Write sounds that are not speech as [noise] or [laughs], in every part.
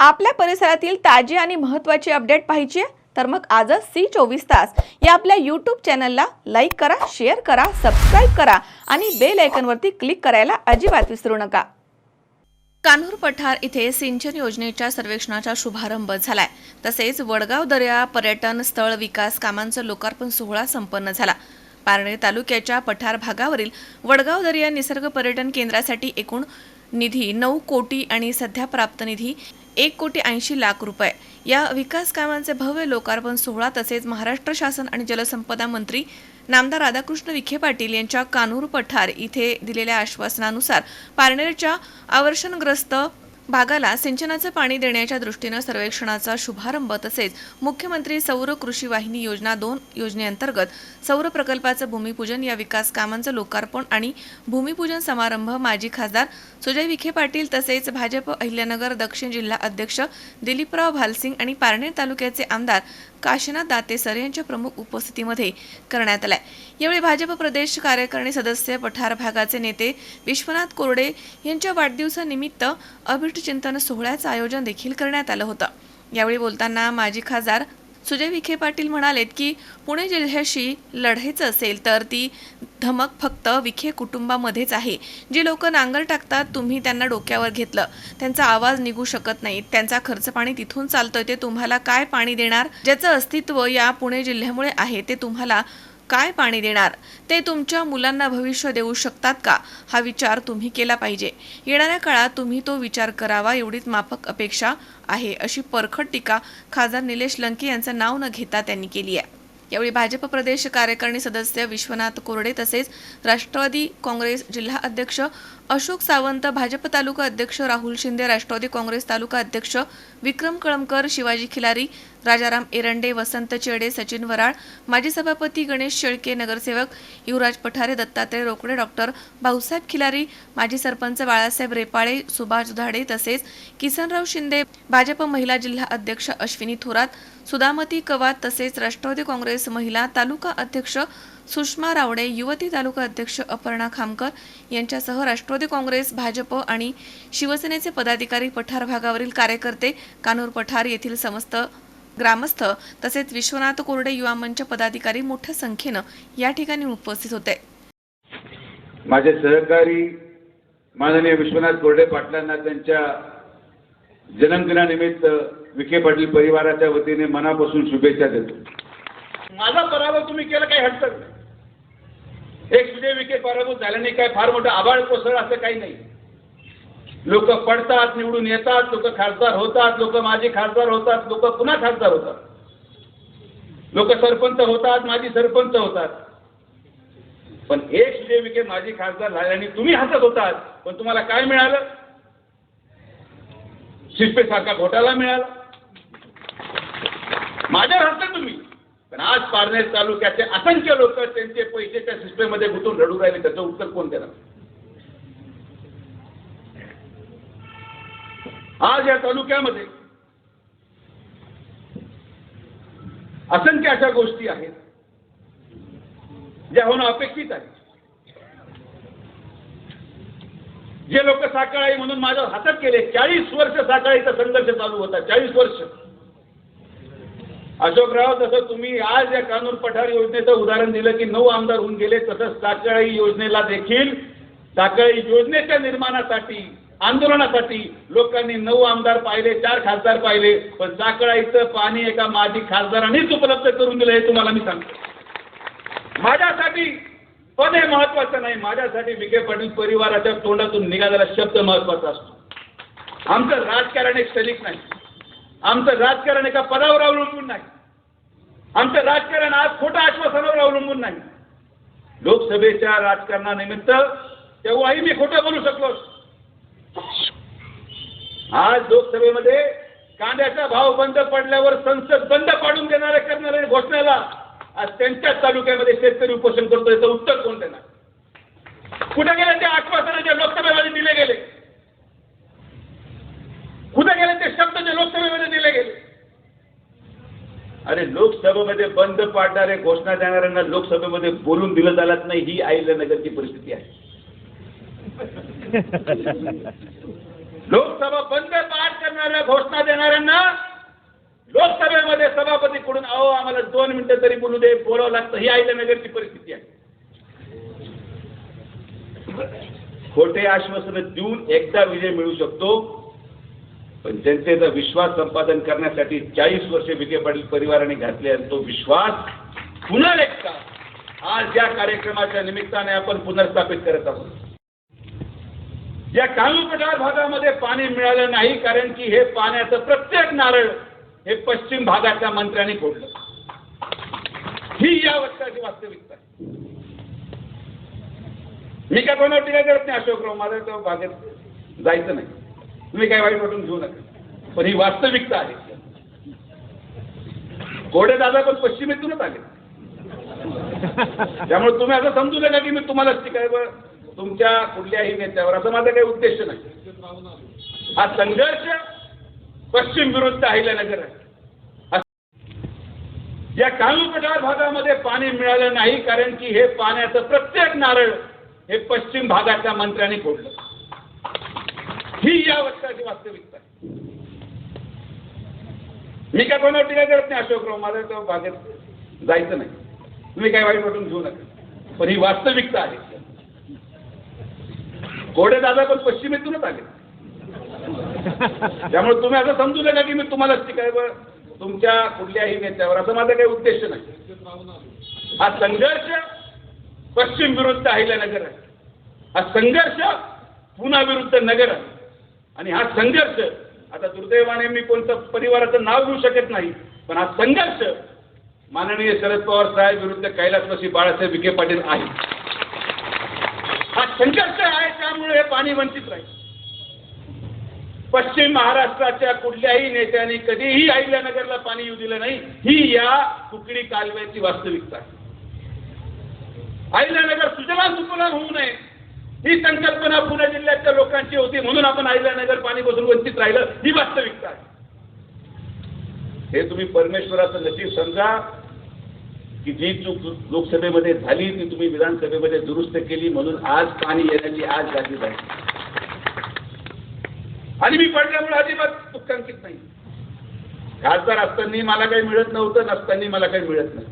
आपल्या परिसरातील ताजी आणि महत्त्वाची अपडेट पाहिजे तर मग आजच सी चोवीस तास या आपल्या यूट्यूब चॅनलला लाईक करा शेअर करा सबस्क्राईब करा आणि बेल आयकनवरती क्लिक करायला अजिबात विसरू नका. कान्हूर पठार इथे सिंचन योजनेच्या सर्वेक्षणाचा शुभारंभ झालाय. तसेच वडगाव दर्या पर्यटन स्थळ विकास कामांचं लोकार्पण सोहळा संपन्न झाला. पारणे तालुक्याच्या पठार भागावरील वडगाव दर्या निसर्ग पर्यटन केंद्रासाठी एकूण निधी नऊ कोटी आणि सध्या प्राप्त निधी एक कोटी ऐंशी लाख रुपये. या विकास कामांचे भव्य लोकार्पण सोहळा तसेच महाराष्ट्र शासन आणि जलसंपदा मंत्री नामदार राधाकृष्ण विखे पाटील यांच्या कानूर पठार इथे दिलेल्या आश्वासनानुसार पारनेरच्या आवर्षणग्रस्त भागाला सिंचनाचं पाणी देण्याच्या दृष्टीनं सर्वेक्षणाचा शुभारंभ तसेच मुख्यमंत्री सौर कृषी वाहिनी योजना दोन योजनेअंतर्गत सौर प्रकल्पाचं भूमिपूजन या विकास कामांचं लोकार्पण आणि भूमिपूजन समारंभ माजी खासदार सुजय विखे पाटील तसेच भाजप अहिल्यानगर दक्षिण जिल्हा अध्यक्ष दिलीपराव भालसिंग आणि पारनेर तालुक्याचे आमदार काशीनाथ दातेसर यांच्या प्रमुख उपस्थितीमध्ये करण्यात आलाय. यावेळी भाजप प्रदेश कार्यकारिणी सदस्य पठार भागाचे नेते विश्वनाथ कोरडे यांच्या वाढदिवसानिमित्त अभिष्ट चिंतन सोहळ्याचं आयोजन देखील करण्यात आलं होतं. यावेळी बोलताना माजी खासदार सुजय विखे पाटील म्हणालेत की पुणे जिल्ह्याशी लढायचं असेल तर ती धमक फक्त विखे कुटुंबामध्येच आहे. जे लोक नांगर टाकतात तुम्ही त्यांना डोक्यावर घेतलं. त्यांचा आवाज निघू शकत नाही. त्यांचा खर्च पाणी तिथून चालतोय ते तुम्हाला काय पाणी देणार? ज्याचं अस्तित्व या पुणे जिल्ह्यामुळे आहे ते तुम्हाला काय पाणी देणार? ते तुमच्या मुलांना भविष्य देऊ शकतात का? हा विचार तुम्ही केला पाहिजे. येणाऱ्या काळात तुम्ही तो विचार करावा एवढीच माफक अपेक्षा आहे अशी परखड टीका खासदार निलेश लंके यांचं नाव न घेता त्यांनी केली आहे. यावेळी भाजप प्रदेश कार्यकारिणी सदस्य विश्वनाथ कोरडे तसेच राष्ट्रवादी काँग्रेस जिल्हा अध्यक्ष अशोक सावंत भाजप तालुका अध्यक्ष राहुल शिंदे राष्ट्रवादी काँग्रेस तालुका अध्यक्ष विक्रम कळमकर शिवाजी खिलारी राजाराम एरंडे वसंत चेडे सचिन वराळ माजी सभापती गणेश शेळके नगरसेवक युवराज पठारे दत्तात्रय रोकडे डॉक्टर भाऊसाहेब खिलारी माजी सरपंच बाळासाहेब रेपाळे सुभाष धाडे तसेच किसनराव शिंदे भाजप महिला जिल्हा अध्यक्ष अश्विनी थोरात सुदामती कवात तसेच राष्ट्रवादी काँग्रेस महिला तालुका अध्यक्ष सुषमा रावडे युवती तालुका अध्यक्ष अपर्णा खामकर यांच्यासह राष्ट्रवादी काँग्रेस भाजप आणि शिवसेनेचे पदाधिकारी पठार भागावरील कार्यकर्ते कानूर पठार येथील समस्त ग्रामस्थ तसेच विश्वनाथ कोरडे युवा मंच पदाधिकारी मोठ्या संख्येनं या ठिकाणी उपस्थित होते. माझे सहकारी माननीय विश्वनाथ कोरडे पाटलांना त्यांच्या जन्मदिनानिमित्त विखे पाटील परिवाराच्या वतीने मनापासून शुभेच्छा देतो. माझा पराभव तुम्ही केला काही हटकत नाही. एक सुजय विखे पराभूत झाल्याने काय फार मोठं आबाळ कोसळ असं काही नाही. लोक पडतात निवडून येतात लोक खासदार होतात लोक माझे खासदार होतात लोक पुन्हा खासदार होतात. लोक सरपंच होतात माझी सरपंच होतात. पण एक सुजय विखे माझी खासदार झाल्याने तुम्ही हसत होतात पण तुम्हाला काय मिळालं? शिल्पेसारखा घोटाला मिळाला. माझ्यावर हसता तुम्ही. पण आज पारनेर तालुक्याचे असंख्य लोक त्यांचे पैसे त्या सिस्टममध्ये गुंतून रडू राहिले. त्याचं उत्तर कोण देणार? आज या तालुक्यामध्ये असंख्य अशा गोष्टी आहेत ज्या होणं अपेक्षित आहे. जे लोक साखळाई म्हणून माझ्यावर हातात केले चाळीस वर्ष साखळाईचा संघर्ष चालू होता चाळीस वर्ष. अशोकराव जसं तुम्ही आज या कानूर पठार योजनेचं उदाहरण दिलं की नऊ आमदार होऊन गेले तसंच साखळाई योजनेला देखील साखळाई योजनेच्या निर्माणासाठी आंदोलनासाठी लोकांनी नऊ आमदार पाहिले चार खासदार पाहिले पण साखळाईचं पाणी एका माजी खासदारांनीच उपलब्ध करून दिलं हे तुम्हाला मी सांगतो. माझ्यासाठी पद हे महत्वाचं नाही माझ्यासाठी विखे पाटील परिवाराच्या तोंडातून निघालेला शब्द महत्त्वाचा असतो. आमचं राजकारण एक सैनिक नाही. आमचं राजकारण एका पदावर अवलंबून नाही. आमचं राजकारण आज खोटं आश्वासनावर अवलंबून नाही. लोकसभेच्या राजकारणानिमित्त तेव्हाही मी खोटं बोलू शकलो आज लोकसभेमध्ये कांद्याचा भाव बंद पडल्यावर संसद बंद पाडून देणाऱ्या करणाऱ्या घोषणेला आज त्यांच्याच तालुक्यामध्ये शेतकरी उपोषण करतो याचं उत्तर कोण देणार? कुठे गेले ते आश्वासनं ज्या लोकसभेमध्ये दिले गेले? कुठे गेले ते शब्द जे लोकसभेमध्ये दिले गेले. अरे लोकसभेमध्ये बंद पाडणारे घोषणा देणाऱ्यांना लोकसभेमध्ये बोलून दिलं जात नाही ही अहिल्यानगरची परिस्थिती आहे. [laughs] लोकसभा बंद करणारे करणाऱ्या घोषणा देणाऱ्यांना लोकसभेमध्ये सभापतीकडून अहो आम्हाला दोन मिनिटं तरी बोलू दे बोलावं लागतं ही आहिल्यानगरची परिस्थिती आहे. खोटे आश्वासन देऊन एकदा विजय मिळू शकतो. पण जनतेचा विश्वास संपादन करण्यासाठी चाळीस वर्षे विखे पाटील परिवाराने घातले आणि तो विश्वास पुन्हा एकदा आज या कार्यक्रमाच्या निमित्ताने आपण पुनर्स्थापित करत आहोत. या कालू पठार भागामध्ये पाणी मिळालं नाही कारण की हे पाण्याचं प्रत्येक नारळ हे पश्चिम भागाच्या मंत्र्यांनी फोडलं. ही या वर्षाची वास्तविकता मी काय कोणावर टीका करत नाही अशोकराव. माझ्या तो भागात जायचं नाही. तुम्ही काय वाईट वाटून घेऊ नका. पण ही वास्तविकता आहे. घोडे दादा पण पश्चिमेतूनच आले. त्यामुळे तुम्ही असं समजू नका की मी तुम्हालाच शिकायवर तुमच्या कुठल्याही नेत्यावर असं माझा काही उद्देश नाही. हा संघर्ष पश्चिम विरुद्ध अहिल्यानगर आहे. या कालू भागामध्ये पाणी मिळालं नाही कारण की हे पाण्याचं प्रत्येक नारळ हे पश्चिम भागाच्या मंत्र्यांनी फोडलं. ही या वर्षाची वास्तविकता आहे. मी काय कोणावर टीका करत नाही अशोकराव माझ्या तो भागात जायचं नाही. तुम्ही काय वाईट वाटून घेऊ नका. पण ही वास्तविकता आहे. घोडे दादा पण पश्चिमेतूनच आले. त्यामुळे तुम्ही असं समजू नका की मी तुम्हालाच टीकाय तुमच्या कुठल्याही नेत्यावर असं माझा काही उद्देश नाही. हा संघर्ष पश्चिम विरुद्ध अहिल्यानगर आहे. हा संघर्ष पुन्हा विरुद्ध नगर आहे. आणि हा संघर्ष आता दुर्दैवाने मी कोणतं परिवाराचं नाव घेऊ शकत नाही पण हा संघर्ष माननीय शरद पवार साहेब विरुद्ध कैलासवासी बाळासाहेब विखे पाटील आहे. हा संघर्ष आहे त्यामुळे हे पाणी वंचित राहील. पश्चिम महाराष्ट्राच्या कुठल्याही नेत्याने कधीही अहिल्यानगरला पाणी येऊ दिलं नाही ही या कुकडी कालव्याची वास्तविकता आहे. अहिल्यानगर सुजला सुफला होऊ नये. ही संकल्पना पुणे जिल्ह्याच्या लोकांची होती म्हणून आपण अहिल्यानगर पाणी बसून वंचित राहिलं ही वास्तविकता आहे. हे तुम्ही परमेश्वराचं नशीब समजा की जी चूक लोकसभेमध्ये झाली ती तुम्ही विधानसभेमध्ये दुरुस्त केली म्हणून आज पाणी येण्याची आज झाली. आणि मी पडल्यामुळे अजिबात दुःखांकित नाही. खासदार असताना मला काही मिळत नव्हतं नसताना मला काही मिळत नाही.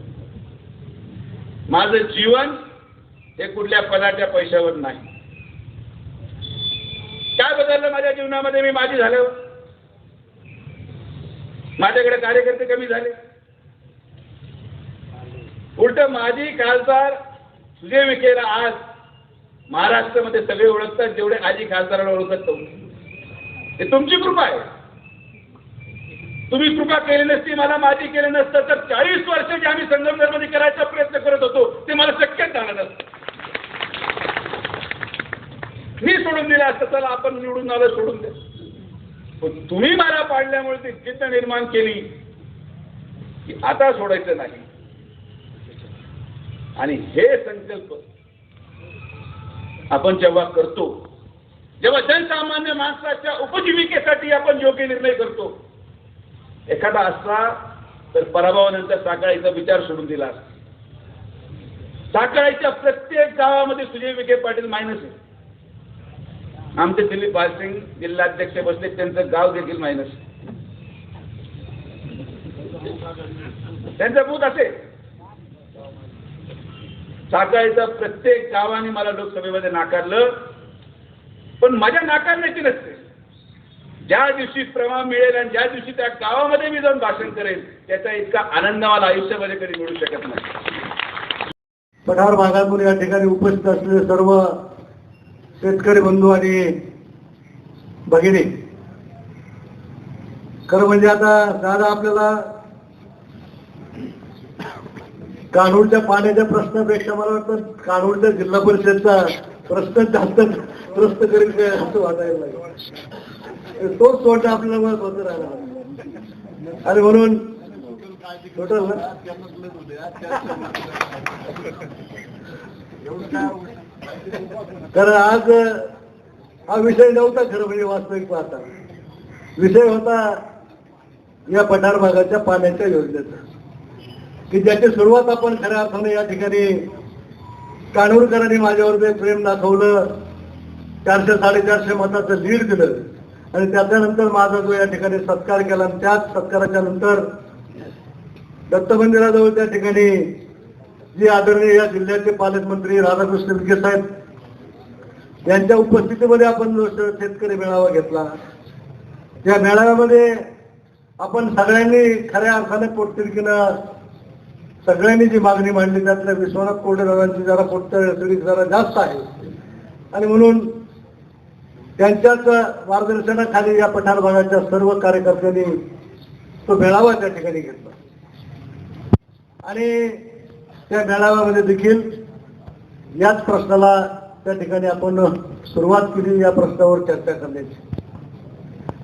माझं जीवन हे कुठल्या पदाच्या पैशावर नाही. बदललं माझ्या जीवनामध्ये मी माझी झाल्यावर. माझ्याकडे कार्यकर्ते कमी झाले. उलट माझी खासदार सुजय विखेला आज महाराष्ट्रामध्ये सगळे ओळखतात जेवढे आजी खासदाराला ओळखत ते तुमची कृपा आहे. तुम्ही कृपा केली नसती मला माझी केली नसतं तर चाळीस वर्ष जे आम्ही संगमनेरमध्ये करायचा प्रयत्न करत होतो ते मला शक्यच झालं नसतं मी असं चला आपण निवडून आलं सोडून द्या. पण तुम्ही मला पाडल्यामुळे ती चित्त निर्माण केली की आता सोडायचं नाही. आणि हे संकल्प आपण जेव्हा करतो जेव्हा जनसामान्य माणसाच्या उपजीविकेसाठी आपण योग्य निर्णय करतो एखादा असला तर पराभवानंतर साकाळीचा विचार सोडून दिला असता. प्रत्येक गावामध्ये सुजय विखे पाटील मायनस आहे. आमचे दिलीप बालसिंग जिल्हाध्यक्ष बसले त्यांचं गाव देखील मायनस त्यांचं बूथ असे. साकाळीचा प्रत्येक गावाने मला लोकसभेमध्ये नाकारलं. पण माझ्या नाकारण्याची नसते. ज्या दिवशी प्रवाह मिळेल आणि ज्या दिवशी त्या गावामध्ये मी जाऊन भाषण करेल त्याचा इतका आनंद मला आयुष्यामध्ये कधी मिळू शकत नाही. पठार भागातून या ठिकाणी उपस्थित असलेले सर्व शेतकरी बंधू आणि भगिनी. खरं म्हणजे आता दादा आपल्याला कानूरच्या पाण्याच्या प्रश्नापेक्षा मला वाटतं कानूरच्या जिल्हा परिषदचा प्रश्न जास्त त्रस्त करेल काय असं वाटायला लागेल. तोच तोटा आपल्याला स्वतः राहणार आणि म्हणून टोटल कारण आज हा विषय नव्हता खरं म्हणजे वास्तविक पाहता. विषय होता या पठार भागाच्या पाण्याच्या योजनेचा. की ज्याची सुरुवात आपण खऱ्या अर्थाने या ठिकाणी कानूरकरांनी माझ्यावर जे प्रेम दाखवलं चारशे साडेचारशे मताचं लीड दिलं आणि त्याच्यानंतर माझा जो या ठिकाणी सत्कार केला आणि त्याच सत्काराच्या नंतर दत्त मंदिराजवळ त्या ठिकाणी जी आदरणीय या जिल्ह्याचे पालकमंत्री राधाकृष्ण विखे साहेब यांच्या उपस्थितीमध्ये आपण शेतकरी मेळावा घेतला. त्या मेळाव्यामध्ये आपण सगळ्यांनी खऱ्या अर्थाने पोटतिडकीनं सगळ्यांनी जी मागणी मांडली त्यातल्या विश्वनाथ कोरडेदारांची जरा पोटतळी जरा जास्त आहे. आणि म्हणून त्यांच्याच मार्गदर्शनाखाली या पठार भागाच्या सर्व कार्यकर्त्यांनी तो मेळावा त्या ठिकाणी घेतला. आणि त्या मेळाव्यामध्ये देखील याच प्रश्नाला त्या ठिकाणी आपण सुरुवात केली या प्रश्नावर चर्चा करण्याची.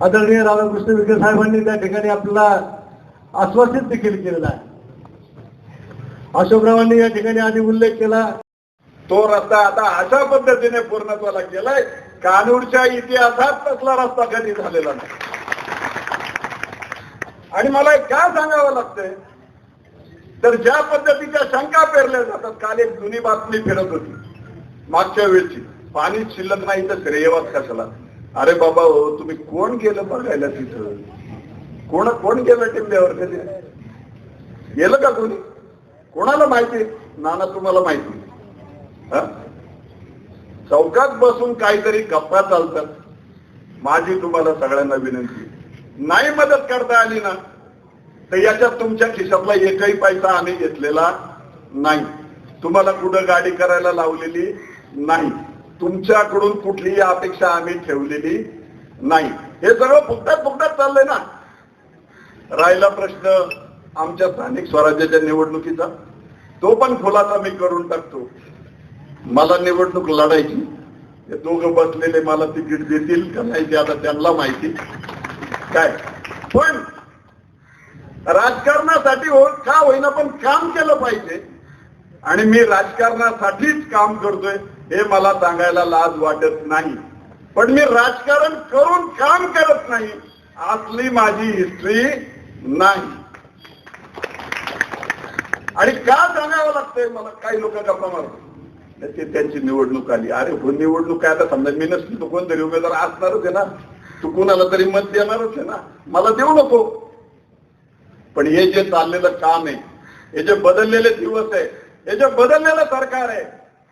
आदरणीय राधाकृष्ण विखे साहेबांनी त्या ठिकाणी आपल्याला आश्वासित देखील केलेला आहे. अशोकरावांनी या ठिकाणी आधी उल्लेख केला तो रस्ता आता अशा पद्धतीने पूर्णत्वाला केलाय कानूरच्या इतिहासात तसला रस्ता कधी झालेला नाही. आणि मला एक का सांगावं लागतंय तर ज्या पद्धतीच्या शंका पेरल्या जातात काल एक जुनी बातमी फिरत होती. मागच्या वेळची पाणी शिल्लक नाही तर श्रेयवाद कशाला? अरे बाबा हो तुम्ही कोण गेलं बघायला तिथं? कोण कोण गेलं टिंब्यावर कधी? गेलं का कोणी? कोणाला माहिती? नाना तुम्हाला माहिती. चौकात बसून काहीतरी गप्पा चालतात. माझी तुम्हाला सगळ्यांना विनंती. नाही मदत करता आली ना तर याच्यात तुमच्या खिशातला एकही पैसा आम्ही घेतलेला नाही. तुम्हाला कुठं गाडी करायला लावलेली नाही. तुमच्याकडून कुठलीही अपेक्षा आम्ही ठेवलेली नाही. हे सगळं फुकटात फुकटात चाललंय ना. राहिला प्रश्न आमच्या स्थानिक स्वराज्याच्या निवडणुकीचा. तो पण खुलासा मी करून टाकतो. मला निवडणूक लढायची. हे दोघं बसलेले मला तिकीट देतील का नाही ते आता त्यांना माहिती. काय? पण राजकारणासाठी हो का होईना पण काम केलं पाहिजे. आणि मी राजकारणासाठीच काम करतोय हे मला सांगायला लाज वाटत नाही. पण मी राजकारण करून काम करत नाही असली माझी हिस्ट्री नाही. आणि का सांगावं लागतंय मला? काही लोक गप्पा मारतात. ते त्यांची निवडणूक आली. अरे हो निवडणूक काय आता समजा मी नसली तो कोणतरी उमेदवार असणारच आहे ना. तू कोणाला तरी मत देणारच आहे ना. मला देऊ नको. पण हे जे चाललेलं काम आहे हे जे बदललेले दिवस आहे हे जे बदललेलं सरकार आहे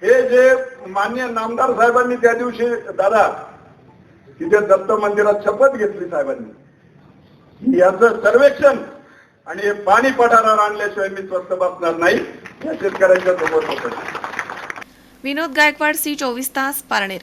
हे जे मान्य नामदार साहेबांनी त्या दिवशी दादा तिथे दत्त मंदिरात शपथ घेतली साहेबांनी. याचं सर्वेक्षण आणि हे पाणी पठारावर आणल्याशिवाय मी स्वस्त बसणार नाही या शेतकऱ्यांच्या समोर होतं. विनोद गायकवाड सी चोवीस तास पारनेर.